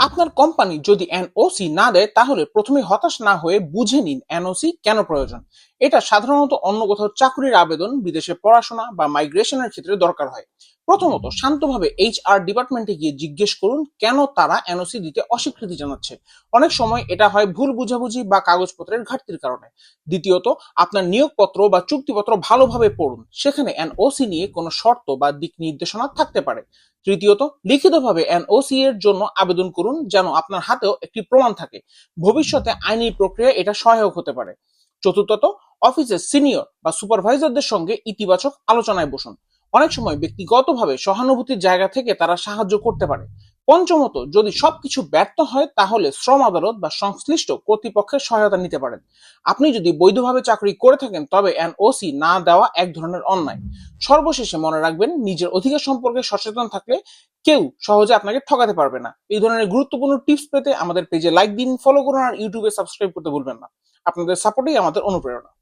আপনার কোম্পানি যদি এনওসি না দেয়, তাহলে প্রথমে হতাশ না হয়ে বুঝে নিন এনওসি কেন প্রয়োজন। এটা সাধারণত অন্য কোথাও চাকরির আবেদন বিদেশে পড়াশোনা বা মাইগ্রেশনের ক্ষেত্রে দরকার হয়। প্রথমত শান্তভাবে এইচ আর ডিপার্টমেন্টে গিয়ে জিজ্ঞেস করুন কেন তারা এনওসি দিতে অস্বীকৃতি জানাচ্ছে? অনেক সময় এটা হয় ভুল বুঝাবুঝি বা কাগজপত্রের ঘাটতির কারণে। দ্বিতীয়ত আপনার নিয়োগপত্র বা চুক্তিপত্র ভালোভাবে পড়ুন। সেখানে এনওসি নিয়ে কোনো শর্ত বা দিক নির্দেশনা থাকতে পারে। তৃতীয়ত লিখিতভাবে এনওসি এর জন্য আবেদন করুন যেন আপনার হাতেও একটি প্রমাণ থাকে। ভবিষ্যতে আইনি প্রক্রিয়া এটা সহায়ক হতে পারে। চতুর্থত অফিসের সিনিয়র বা সুপারভাইজারদের সঙ্গে ইতিবাচক আলোচনায় বসুন। অনেক সময় ব্যক্তিগতভাবে সহানুভূতির জায়গা থেকে তারা সাহায্য করতে পারে। পঞ্চমত, যদি সবকিছু ব্যর্থ হয়, তাহলে শ্রম আদালত বা সংশ্লিষ্ট কর্তৃপক্ষের সহায়তা নিতে পারেন। আপনি যদি বৈধভাবে চাকরি করে থাকেন, তবে এনওসি না দেওয়া এক ধরনের অন্যায়। সর্বশেষে মনে রাখবেন, নিজের অধিকার সম্পর্কে সচেতন থাকলে কেউ সহজে আপনাকে ঠকাতে পারবে না। এই ধরনের গুরুত্বপূর্ণ টিপস পেতে আমাদের পেজে লাইক দিন ফলো করুন, আর ইউটিউবে সাবস্ক্রাইব করতে ভুলবেন না। আপনাদের সাপোর্টেই আমাদের অনুপ্রেরণা।